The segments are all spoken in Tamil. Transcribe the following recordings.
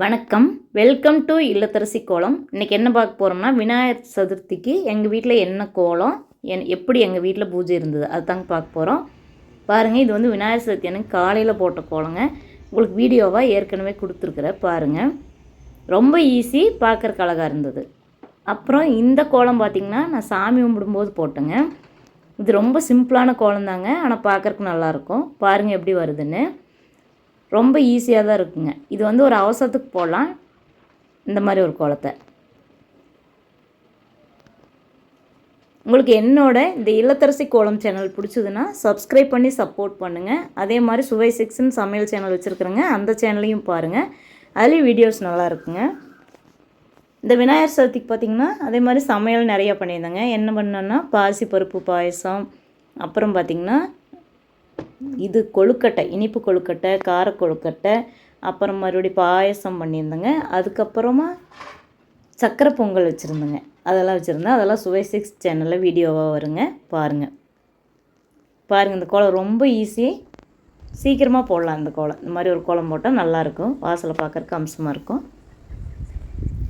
வணக்கம். வெல்கம் டு இல்லத்தரசி கோலம். இன்றைக்கி என்ன பார்க்க போகிறோம்னா விநாயகர் சதுர்த்திக்கு எங்கள் வீட்டில் என்ன கோலம் என் எப்படி எங்கள் வீட்டில் பூஜை இருந்தது அதுதாங்க பார்க்க போகிறோம் பாருங்கள் இது வந்து விநாயகர் சதுர்த்தி எனக்கு காலையில் போட்ட கோலங்க. உங்களுக்கு வீடியோவாக ஏற்கனவே கொடுத்துருக்குறேன் பாருங்கள் ரொம்ப ஈஸி பார்க்குறக்கு அழகாக இருந்தது. அப்புறம் இந்த கோலம் பார்த்திங்கன்னா நான் சாமி கும்பிடும்போது போட்டேங்க. இது ரொம்ப சிம்பிளான கோலம் தாங்க ஆனால் பார்க்குறக்கு நல்லாயிருக்கும் பாருங்கள் எப்படி வருதுன்னு. ரொம்ப ஈஸியாக தான் இருக்குங்க. இது வந்து ஒரு அவசரத்துக்கு போடலாம். இந்த மாதிரி ஒரு கோலத்தை. உங்களுக்கு என்னோட இந்த இல்லத்தரசி கோலம் சேனல் பிடிச்சதுன்னா சப்ஸ்கிரைப் பண்ணி சப்போர்ட் பண்ணுங்கள் அதே மாதிரி சுவை சிக்ஸ்னு சமையல் சேனல் வச்சுருக்குறேங்க அந்த சேனலையும் பாருங்கள் அதுலேயும் வீடியோஸ் நல்லா இருக்குங்க. இந்த விநாயகர் சதுர்த்திக்கு பார்த்திங்கன்னா அதே மாதிரி சமையல் நிறையா பண்ணியிருந்தேங்க. என்ன பண்ணேன்னா பாசி பருப்பு பாயசம் அப்புறம் பார்த்திங்கன்னா இது கொழுக்கட்டை இனிப்பு கொழுக்கட்டை கார கொழுக்கட்டை அப்புறம் மறுபடி பாயசம் பண்ணியிருந்தேங்க. அதுக்கப்புறமா சக்கரை பொங்கல் வச்சுருந்தேங்க. அதெல்லாம் வச்சுருந்தேன். அதெல்லாம் சுவை சிக்ஸ் சேனலில் வீடியோவாக வருங்க. பாருங்கள் பாருங்கள் இந்த கோலம் ரொம்ப ஈஸி. சீக்கிரமாக போடலாம் இந்த கோலம். இந்த மாதிரி ஒரு கோலம் போட்டால் நல்லாயிருக்கும் வாசலை பார்க்குறக்கு அம்சமாக இருக்கும்.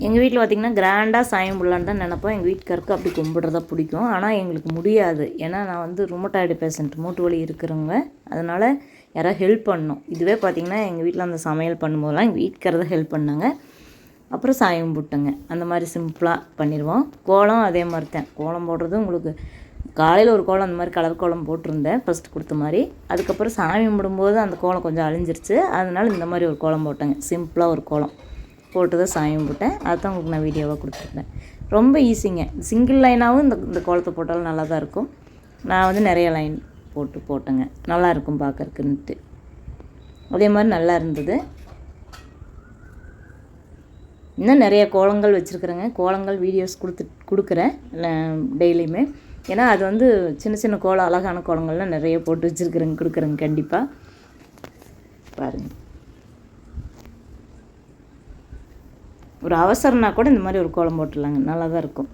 எங்கள் வீட்டில் பார்த்திங்கன்னா கிராண்டாக சாயம் போடலான்னு தான் நினப்போம். எங்கள் வீட்டுக்காருக்கு அப்படி கும்பிட்றதா பிடிக்கும். ஆனால் எங்களுக்கு முடியாது. ஏன்னா நான் வந்து ருமட்டாய்டு பேஷண்ட் மூட்டு வலி இருக்கிறவங்க. அதனால் யாராவது ஹெல்ப் பண்ணணும். இதுவே பார்த்திங்கன்னா எங்கள் வீட்டில் அந்த சமையல் பண்ணும்போதெல்லாம் எங்கள் வீட்டுக்காரர் தான் ஹெல்ப் பண்ணாங்க. அப்புறம் சாயம் போட்டுங்க. அந்த மாதிரி சிம்பிளாக பண்ணிடுவோம். கோலம் அதே மாதிரி தான் கோலம் போடுறது உங்களுக்கு காலையில் ஒரு கோலம் அந்த மாதிரி கலர் கோலம் போட்டிருந்தேன். ஃபஸ்ட்டு கொடுத்த மாதிரி. அதுக்கப்புறம் சாமி கும்பிடும்போது அந்த கோலம் கொஞ்சம் அழிஞ்சிருச்சு. அதனால் இந்த மாதிரி ஒரு கோலம் போட்டேங்க. சிம்பிளாக ஒரு கோலம். போட்டு தான் சாயம் போட்டேன். அதுதான் உங்களுக்கு நான் வீடியோவாக கொடுத்துருந்தேன். ரொம்ப ஈஸிங்க சிங்கிள் லைனாகவும் இந்த இந்த கோலத்தை போட்டாலும் நல்லா தான் இருக்கும். நான் வந்து நிறைய லைன் போட்டு போட்டேங்க. நல்லா இருக்கும் பார்க்கறக்குன்ட்டு அதே மாதிரி நல்லா இருந்தது. இன்னும் நிறைய கோலங்கள் வச்சுருக்குறேங்க. கோலங்கள் வீடியோஸ் கொடுத்து கொடுக்குறேன். டெய்லியுமே ஏன்னா அது வந்து சின்ன சின்ன கோலம் அழகான கோலங்கள்லாம் நிறைய போட்டு வச்சுருக்குறேங்க கொடுக்குறேங்க கண்டிப்பாக பாருங்கள் ஒரு அவசரம்னா கூட இந்த மாதிரி ஒரு கோலம் போட்டுடலாங்க. நல்லா தான் இருக்கும்.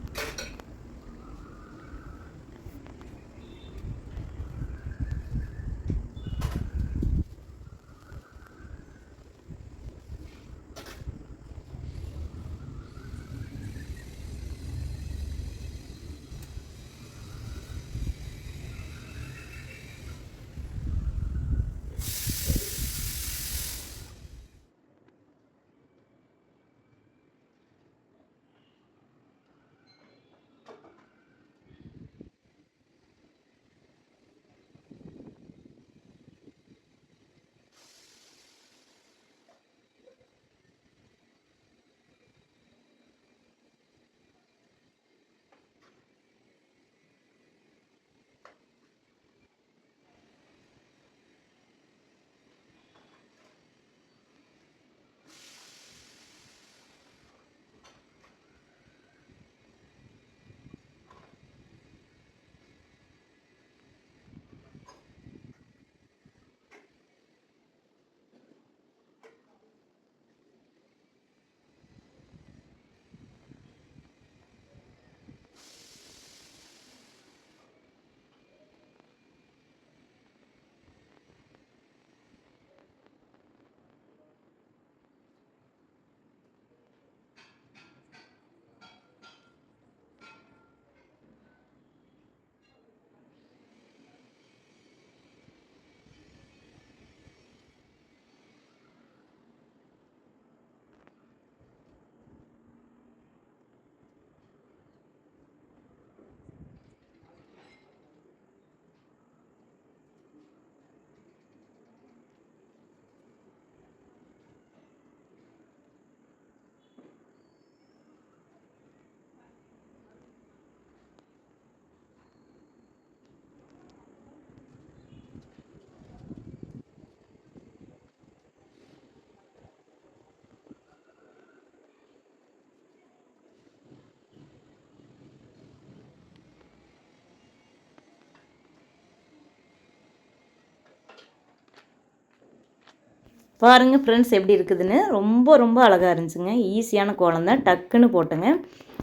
பாருங்கள் ஃப்ரெண்ட்ஸ் எப்படி இருக்குதுன்னு. ரொம்ப ரொம்ப அழகாக இருந்துச்சுங்க. ஈஸியான கோலம் தான். டக்குன்னு போட்டேங்க.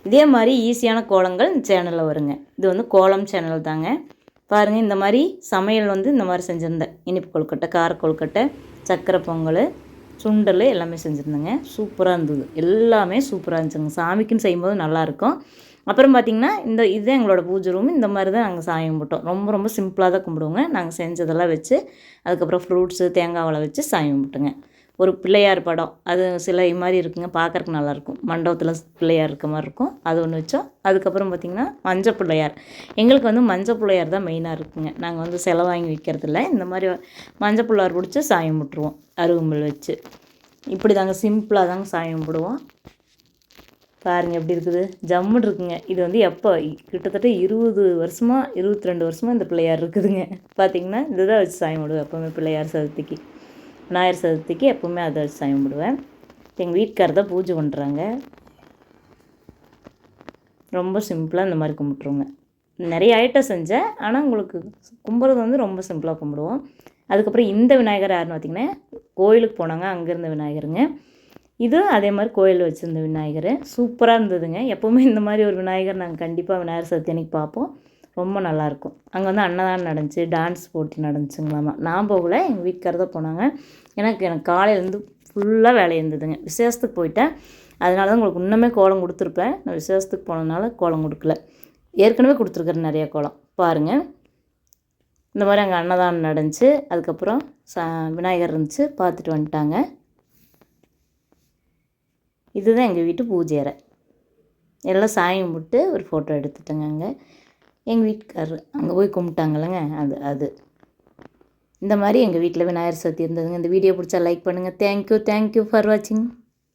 இதே மாதிரி ஈஸியான கோலங்கள் இந்த சேனலில் வருங்க. இது வந்து கோலம் சேனல் தாங்க. பாருங்கள் இந்த மாதிரி சமையல் வந்து இந்த மாதிரி செஞ்சுருந்தேன். இனிப்பு கொழுக்கட்டை கார கொழுக்கட்டை சக்கரை பொங்கல் சுண்டல் எல்லாமே செஞ்சுருந்தேங்க. சூப்பராக இருந்தது. எல்லாமே சூப்பராக இருந்துச்சுங்க. சாமிக்குன்னு செய்யும்போது நல்லாயிருக்கும் அப்புறம் பார்த்திங்கன்னா இந்த இதுதான் எங்களோட பூஜை ரூம் இந்த மாதிரி தான் நாங்கள் சாயம் கும்பிட்டோம் ரொம்ப ரொம்ப சிம்பிளாக தான் கும்பிடுவோங்க. நாங்கள் செஞ்சதெல்லாம் வச்சு அதுக்கப்புறம் ஃப்ரூட்ஸு தேங்காய் வச்சு சாயம் கும்பிட்டுங்க ஒரு பிள்ளையார் படம். அது சிலை மாதிரி இருக்குங்க. பார்க்குறக்கு நல்லாயிருக்கும் மண்டபத்தில் பிள்ளையார் இருக்க மாதிரி இருக்கும். அது ஒன்று வச்சோம் அதுக்கப்புறம் பார்த்திங்கன்னா மஞ்சள் பிள்ளையார். எங்களுக்கு வந்து மஞ்சள் பிள்ளையார் தான் மெயினாக இருக்குங்க. நாங்கள் வந்து செலை வாங்கி வைக்கிறதில்ல. இந்த மாதிரி மஞ்சள் பிள்ளையார் பிடிச்சி சாயம் கும்பிட்ருவோம் அருகம்புல் வச்சு. இப்படி தாங்க சிம்பிளாக தாங்க சாயம் கும்பிடுவோம் பாருங்கள் எப்படி இருக்குது. ஜம்முன்னு இருக்குங்க. இது வந்து எப்போ? கிட்டத்தட்ட இருபது வருஷமாக இருபத்தி ரெண்டு வருஷமாக இந்த பிள்ளையார் இருக்குதுங்க. பார்த்தீங்கன்னா இதுதான் வச்சு சாயம் விடுவேன் எப்போவுமே பிள்ளையார் சதுர்த்திக்கு. விநாயகர் சதுர்த்திக்கு எப்போவுமே அதை வச்சு சாயம் விடுவேன் எங்கள் வீட்டுக்காரர் தான் பூஜை பண்ணுறாங்க ரொம்ப சிம்பிளாக இந்த மாதிரி கும்பிட்ருவோங்க நிறைய ஐட்டம் செஞ்சேன். ஆனால் உங்களுக்கு கும்பிட்றது வந்து ரொம்ப சிம்பிளாக கும்பிடுவோம். அதுக்கப்புறம் இந்த விநாயகர் யாருன்னு பார்த்தீங்கன்னா கோயிலுக்கு போனாங்க. அங்கேருந்த விநாயகருங்க. இதுவும் அதே மாதிரி கோயில் வச்சுருந்த விநாயகர். சூப்பராக இருந்ததுங்க. எப்போவுமே இந்த மாதிரி ஒரு விநாயகர் நாங்கள் கண்டிப்பாக விநாயகர் சதுர்த்தி அன்னைக்கு பார்ப்போம். ரொம்ப நல்லாயிருக்கும் அங்கே வந்து அன்னதானம் நடந்துச்சு டான்ஸ் போட்டி நடந்துச்சுங்களாமா. நான் போகல எங்கள் வீட்டுக்காரர் தான் போனாங்க. எனக்கு எனக்கு காலையிலேருந்து ஃபுல்லாக வேலை இருந்ததுங்க. விசேஷத்துக்கு போயிட்டேன். அதனால தான் உங்களுக்கு இன்னுமே கோலம் கொடுத்துருப்பேன். நான் விசேஷத்துக்கு போனதுனால கோலம் கொடுக்கல. ஏற்கனவே கொடுத்துருக்குறேன் நிறைய கோலம். பாருங்கள் இந்த மாதிரி அங்கே அன்னதானம் நடந்துச்சு. அதுக்கப்புறம் ச விநாயகர் இருந்துச்சு. பார்த்துட்டு வந்துட்டாங்க. இதுதான் எங்கள் வீட்டு பூஜை அறை. எல்லாம் சாமி கும்பிட்டு ஒரு ஃபோட்டோ எடுத்துட்டேங்க அங்கே. எங்கள் வீட்டுக்காரர் அங்கே போய் கும்பிட்டாங்கல்லங்க அது அது. இந்த மாதிரி எங்கள் வீட்டில் விநாயகர் சதுர்த்தி இருந்ததுங்க. இந்த வீடியோ பிடிச்சா லைக் பண்ணுங்கள் தேங்க்யூ தேங்க்யூ ஃபார் வாட்சிங்